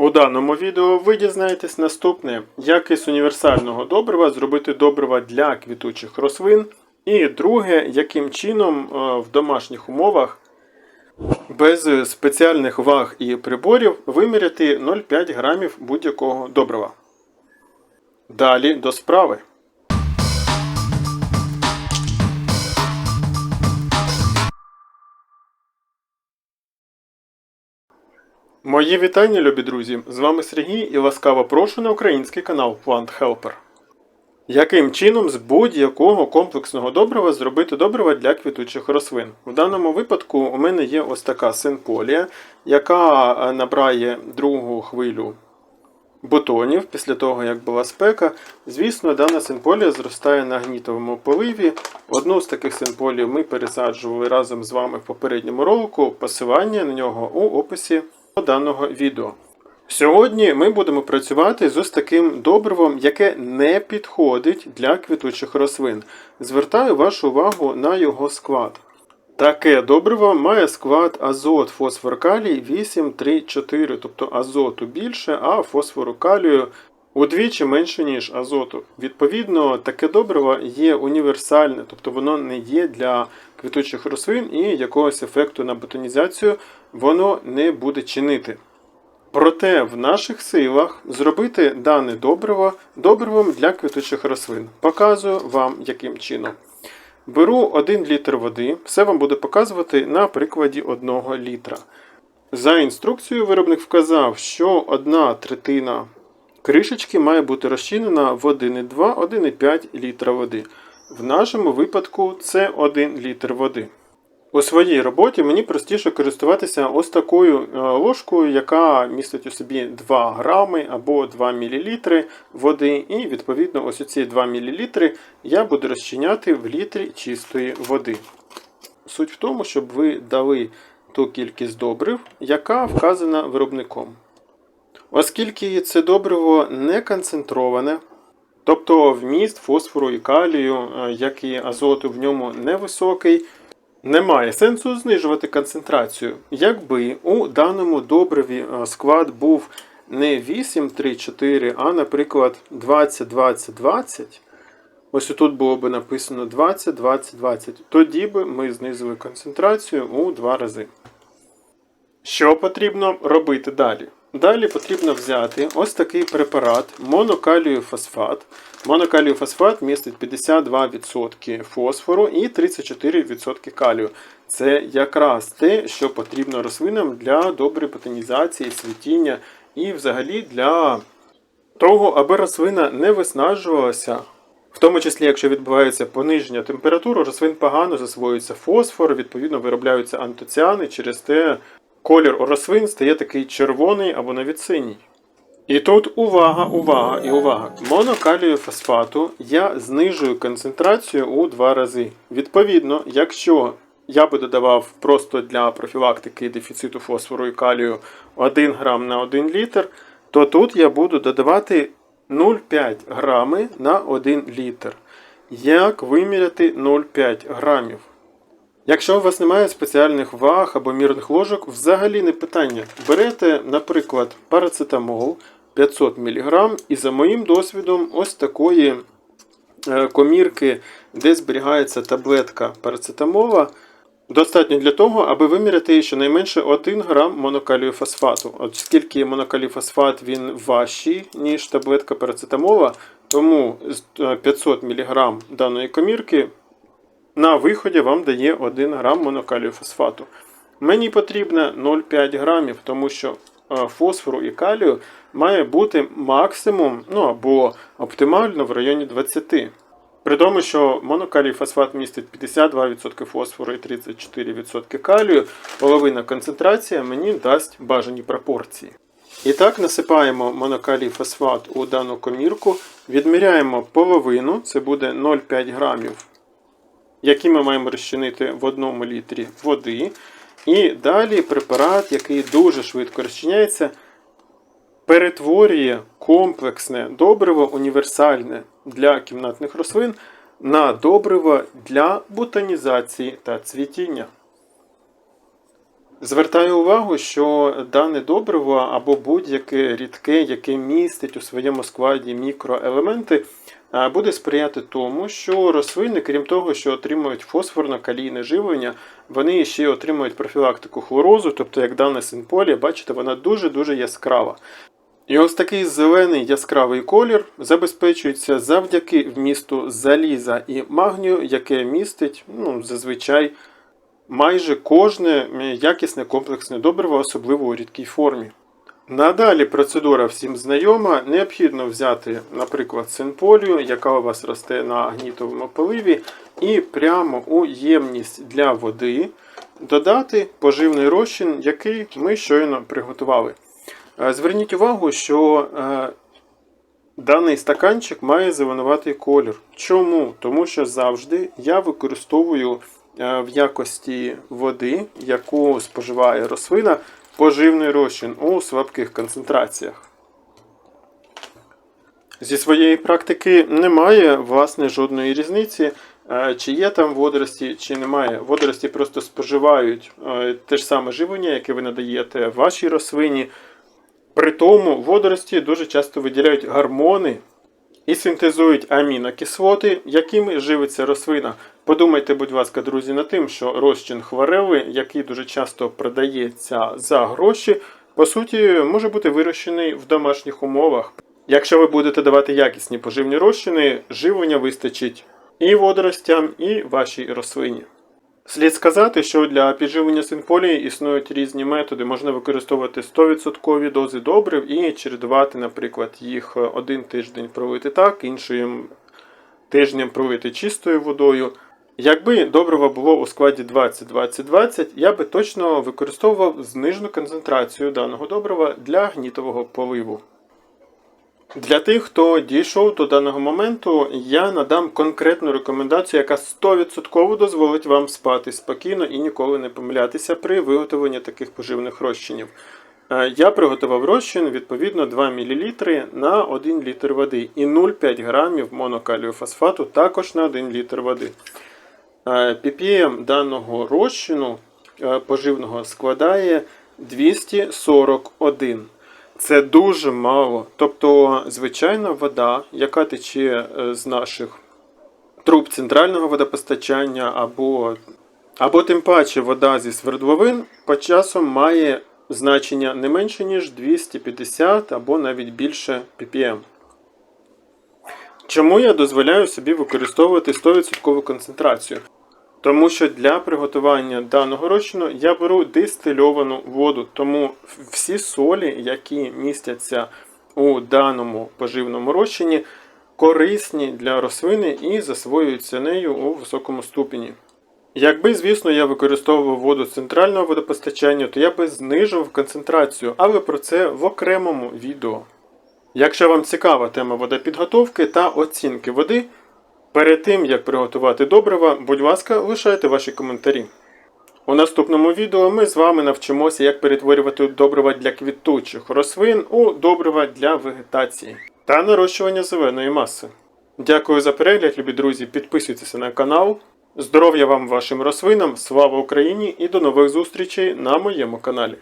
У даному відео ви дізнаєтесь наступне, як із універсального добрива зробити добрива для квітучих рослин. І друге, яким чином е, в домашніх умовах без спеціальних ваг і приборів виміряти 0,5 грамів будь-якого добрива. Далі до справи. Мої вітання, любі друзі! З вами Сергій і ласкаво прошу на український канал Plant Helper. Яким чином з будь-якого комплексного добрива зробити добрива для квітучих рослин? В даному випадку у мене є ось така синполія, яка е, набрає другу хвилю бутонів після того, як була спека. Звісно, дана синполія зростає на гнітовому поливі. Одну з таких синполій ми пересаджували разом з вами в попередньому ролику. Посилання на нього у описі даного відео. Сьогодні ми будемо працювати з ось таким добривом, яке не підходить для квітучих рослин. Звертаю вашу увагу на його склад. Таке добриво має склад азот, фосфор калій 8, 3, 4, тобто азоту більше, а фосфору калію удвічі менше, ніж азоту. Відповідно, таке добриво є універсальне, тобто воно не є для квітучих рослин і якогось ефекту на ботанізацію воно не буде чинити. Проте в наших силах зробити дане добриво добривом для квітучих рослин. Показую вам яким чином. Беру 1 літр води, все вам буду показувати на прикладі 1 літра. За інструкцією виробник вказав, що одна третина кришечки має бути розчинена в 1,2-1,5 літра води. В нашому випадку це 1 літр води. У своїй роботі мені простіше користуватися ось такою е, ложкою, яка містить у собі 2 грами або 2 мл води, і відповідно ось ці 2 мл я буду розчиняти в літрі чистої води. Суть в тому, щоб ви дали ту кількість добрив, яка вказана виробником. Оскільки це добриво не концентроване, тобто вміст фосфору і калію, е, як і азоту в ньому невисокий, немає сенсу знижувати концентрацію. Якби у даному добриві е, склад був не 8, 3, 4, а, наприклад, 20, 20, 20, ось тут було б написано 20, 20, 20, тоді би ми знизили концентрацію у два рази. Що потрібно робити далі? Далі потрібно взяти ось такий препарат монокалію фосфат. Монокалію фосфат містить 52% фосфору і 34% калію. Це якраз те, що потрібно рослинам для доброї ботанізації, світіння і взагалі для того, аби рослина не виснажувалася. В тому числі, якщо відбувається пониження температури, рослин погано засвоюється фосфор, відповідно виробляються антоціани, через те колір рослин стає такий червоний або навіть синій. І тут увага, увага і увага. Монокалію фосфату я знижую концентрацію у два рази. Відповідно, якщо я би додавав просто для профілактики дефіциту фосфору і калію 1 грам на 1 літр, то тут я буду додавати 0,5 грами на 1 літр. Як виміряти 0,5 грамів? Якщо у вас немає спеціальних ваг або мірних ложок, взагалі не питання. Берете, наприклад, парацетамол 500 мг, і за моїм досвідом, ось такої е, комірки, де зберігається таблетка парацетамола, достатньо для того, аби виміряти щонайменше 1 грам монокалію фосфату. Оскільки монокалій фосфат він важчий, ніж таблетка парацетамола, тому 500 мг даної комірки на виході вам дає 1 грам монокалію фосфату. Мені потрібно 0,5 грамів, тому що е, фосфору і калію має бути максимум ну або оптимально в районі 20. При тому, що монокалій фосфат містить 52% фосфору і 34% калію, половина концентрація мені дасть бажані пропорції. І так, насипаємо монокалій фосфат у дану комірку, відміряємо половину, це буде 0,5 грамів які ми маємо розчинити в одному літрі води. І далі препарат, який дуже швидко розчиняється, перетворює комплексне добриво універсальне для кімнатних рослин на добриво для ботанізації та цвітіння. Звертаю увагу, що дане добриво або будь-яке рідке, яке містить у своєму складі мікроелементи, буде сприяти тому, що рослини, крім того, що отримують фосфорно-калійне живлення, вони ще отримують профілактику хлорозу, тобто як дане синполі, бачите, вона дуже-дуже яскрава. І ось такий зелений яскравий колір забезпечується завдяки вмісту заліза і магнію, яке містить ну, зазвичай майже кожне якісне комплексне добриво, особливо у рідкій формі. Надалі процедура всім знайома. Необхідно взяти, наприклад, синполію, яка у вас росте на гнітовому поливі, і прямо у ємність для води додати поживний розчин, який ми щойно приготували. Е, Зверніть увагу, що е, даний стаканчик має зеленуватий колір. Чому? Тому що завжди я використовую е, в якості води, яку споживає рослина, поживний розчин у слабких концентраціях. Зі своєї практики немає власне жодної різниці, е, чи є там водорості, чи немає. Водорості просто споживають е, те ж саме живлення, яке ви надаєте вашій рослині. При тому водорості дуже часто виділяють гормони і синтезують амінокислоти, якими живиться рослина. Подумайте, будь ласка, друзі, над тим, що розчин хварели, який дуже часто продається за гроші, по суті, може бути вирощений в домашніх умовах. Якщо ви будете давати якісні поживні розчини, живлення вистачить і водоростям, і вашій рослині. Слід сказати, що для підживлення синполії існують різні методи. Можна використовувати 100% дози добрив і чередувати, наприклад, їх один тиждень пролити так, іншим тижнем пролити чистою водою. Якби добриво було у складі 20-20-20, я би точно використовував знижену концентрацію даного добрива для гнітового поливу. Для тих, хто дійшов до даного моменту, я надам конкретну рекомендацію, яка 100% дозволить вам спати спокійно і ніколи не помилятися при виготовленні таких поживних розчинів. Е, Я приготував розчин відповідно 2 мл на 1 літр води і 0,5 грамів монокалію фосфату також на 1 літр води. Е, ppm даного розчину е, поживного складає 241. Це дуже мало. Тобто, звичайна вода, яка тече е, з наших труб центрального водопостачання, або, або тим паче вода зі свердловин, по часом має значення не менше, ніж 250 або навіть більше ppm. Чому я дозволяю собі використовувати 100% концентрацію? Тому що для приготування даного розчину я беру дистильовану воду, тому всі солі, які містяться у даному поживному розчині, корисні для рослини і засвоюються нею у високому ступені. Якби, звісно, я використовував воду центрального водопостачання, то я би знижував концентрацію, але про це в окремому відео. Якщо вам цікава тема водопідготовки та оцінки води, Перед тим, як приготувати добрива, будь ласка, лишайте ваші коментарі. У наступному відео ми з вами навчимося, як перетворювати добрива для квітучих рослин у добрива для вегетації та нарощування зеленої маси. Дякую за перегляд, любі друзі. Підписуйтеся на канал. Здоров'я вам вашим рослинам, слава Україні і до нових зустрічей на моєму каналі.